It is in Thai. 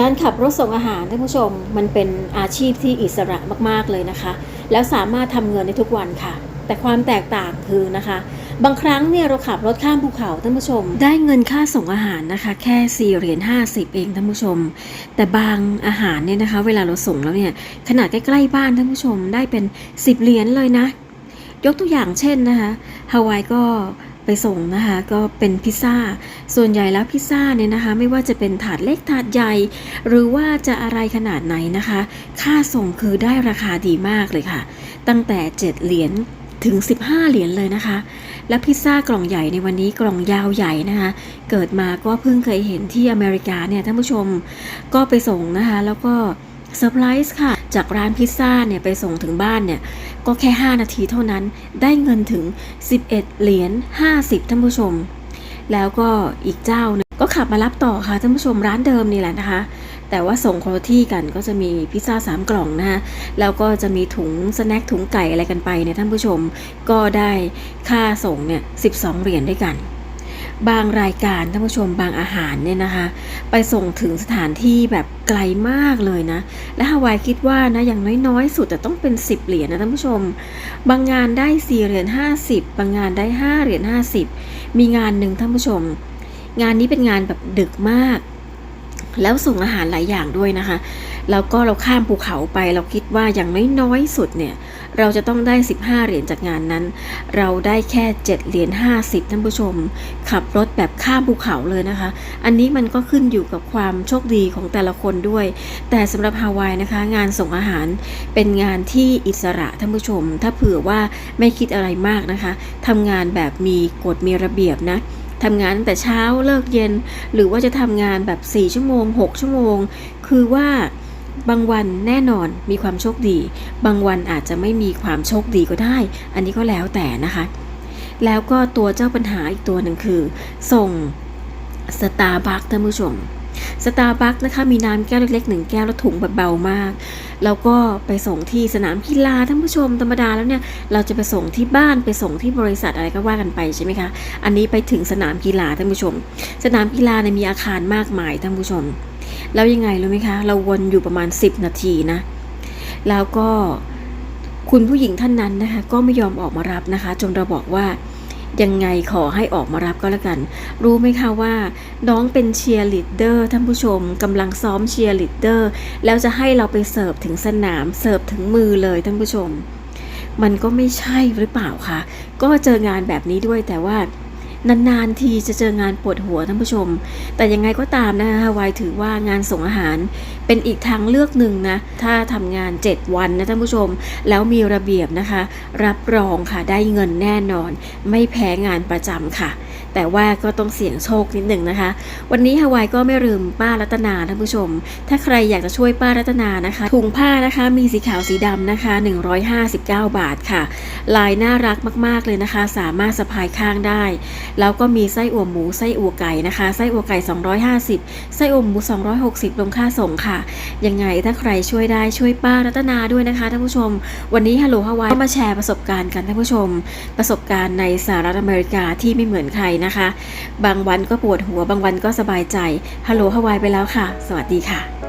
การขับรถส่งอาหารท่านผู้ชม มันเป็นอาชีพที่อิสระมากๆเลยนะคะ แล้วสามารถทำเงินในทุกวันค่ะ แต่ความแตกต่างคือนะคะ บางครั้งเนี่ยเราขับรถข้ามภูเขาท่านผู้ชม ได้เงินค่าส่งอาหารนะคะ แค่4เหรียญ50 เองท่านผู้ชม แต่บางอาหารเนี่ยนะคะ เวลาเราส่งแล้วเนี่ยขนาดใกล้ๆบ้านท่านผู้ชมได้เป็น 10 เหรียญเลยนะ ยกตัวอย่างเช่นนะคะฮาวายก็ ไปส่งนะคะก็เป็นพิซซ่า ส่วนใหญ่แล้วพิซซ่าเนี่ยนะคะ ไม่ว่าจะเป็นถาดเล็กถาดใหญ่ หรือว่าจะอะไรขนาดไหนนะคะ ค่าส่งคือได้ราคาดีมากเลยค่ะ ตั้งแต่ 7 เหรียญถึง 15 เหรียญเลยนะคะ และพิซซ่ากล่องใหญ่ในวันนี้กล่องยาวใหญ่นะคะ เกิดมาก็เพิ่งเคยเห็นที่อเมริกาเนี่ยท่านผู้ชมก็ไปส่งนะคะ แล้วก็เซอร์ไพรส์ค่ะ จากร้านพิซซ่าเนี่ยไปส่งถึงบ้านเนี่ยก็แค่ 5 นาทีเท่านั้นได้เงินถึง 11 เหรียญ50 ท่านผู้ชม แล้วก็อีกเจ้านึงก็ขับมารับต่อค่ะท่านผู้ชมร้านเดิมนี่แหละนะคะ แต่ว่าส่งคนละที่กันก็จะมีพิซซ่าสามกล่องนะคะแล้วก็จะมีถุงสแน็คถุงไก่อะไรกันไปเนี่ยท่านผู้ชมก็ได้ค่าส่งเนี่ย12 เหรียญด้วยกัน บางรายการท่านผู้ชมบางอาหารเนี่ยนะคะ ไปส่งถึงสถานที่แบบไกลมากเลยนะ และฮาวายคิดว่านะอย่างน้อยๆ สุดแต่ต้องเป็น 10 เหรียญนะท่านผู้ชม บางงานได้ 4 เหรียญ50 บางงานได้ 5 เหรียญ50 มีงานหนึ่งท่านผู้ชม งานนี้เป็นงานแบบดึกมาก แล้วส่งอาหารหลายอย่างด้วยนะคะ แล้วก็เราข้ามภูเขาไป เราคิดว่าอย่างน้อยๆสุดเนี่ย เราจะต้องได้ 15 เหรียญจากงานนั้น เราได้แค่ 7 เหรียญ50ท่านผู้ชม ขับรถแบบข้ามภูเขาเลยนะคะ อันนี้มันก็ขึ้นอยู่กับความโชคดีของแต่ละคนด้วย แต่สำหรับฮาวายนะคะ งานส่งอาหารเป็นงานที่อิสระท่านผู้ชม ถ้าเผื่อว่าไม่คิดอะไรมากนะคะทำงานแบบมีกฎมีระเบียบนะ ทำงานตั้งแต่เช้าเลิกเย็น หรือว่าจะทำงานแบบ 4 ชั่วโมง 6 ชั่วโมง คือว่าบางวันแน่นอนมีความโชคดี บางวันอาจจะไม่มีความโชคดีก็ได้ อันนี้ก็แล้วแต่นะคะ แล้วก็ตัวเจ้าปัญหาอีกตัวหนึ่งคือ ส่งสตาร์บัคท่านผู้ชมสตาร์บัคนะคะมีน้ำแก้วเล็กๆหนึ่งแก้วแล้วถุงแบบเบามาก แล้วก็ไปส่งที่สนามกีฬาท่านผู้ชมธรรมดาแล้วเนี่ยเราจะไปส่งที่บ้านไปส่งที่บริษัทอะไรก็ว่ากันไปใช่ไหมคะ อันนี้ไปถึงสนามกีฬาท่านผู้ชม สนามกีฬาเนี่ยมีอาคารมากมายท่านผู้ชม แล้วยังไงรู้ไหมคะ เราวนอยู่ประมาณ 10 นาทีนะ แล้วก็คุณผู้หญิงท่านนั้นนะคะ ก็ไม่ยอมออกมารับนะคะ จนเราบอกว่า ยังไงขอให้ออกมารับก็แล้วกัน รู้ไหมคะว่า น้องเป็นเชียร์ลีดเดอร์ท่านผู้ชมกำลังซ้อมเชียร์ลีดเดอร์แล้วจะให้เราไปเสิร์ฟถึงสนามเสิร์ฟถึงมือเลยท่านผู้ชม มันก็ไม่ใช่หรือเปล่าคะก็เจองานแบบนี้ด้วยแต่ว่า นานๆทีจะเจองานปวดหัวท่านผู้ชม แต่ยังไงก็ตามนะคะวายถือว่างานส่งอาหารเป็นอีกทางเลือกหนึ่งนะ ถ้าทำงาน 7 วันนะท่านผู้ชม แล้วมีระเบียบนะคะ รับรองค่ะได้เงินแน่นอน ไม่แพ้งานประจำค่ะ แต่ว่าก็ต้องเสี่ยงโชคนิดหนึ่งนะคะ วันนี้ฮาวายก็ไม่ลืมป้ารัตนาท่านผู้ชม ถ้าใครอยากจะช่วยป้ารัตนานะคะ ถุงผ้านะคะมีสีขาวสีดำนะคะ 159 บาทค่ะ ลายน่ารักมากๆเลยนะคะ สามารถสะพายข้างได้ แล้วก็มีไส้อั่วหมูไส้อั่วไก่นะคะ ไส้อั่วไก่ 250 ไส้อั่วหมู 260ลงค่าส่งค่ะ ยังไงถ้าใครช่วยได้ช่วยป้ารัตนาด้วยนะคะท่านผู้ชม วันนี้ฮัลโหลฮาวายก็มาแชร์ประสบการณ์กันท่านผู้ชม ประสบการณ์ในสหรัฐอเมริกาที่ไม่เหมือนใครนะคะ บางวันก็ปวดหัวบางวันก็สบายใจฮัลโหลฮาวายไปแล้วค่ะ สวัสดีค่ะ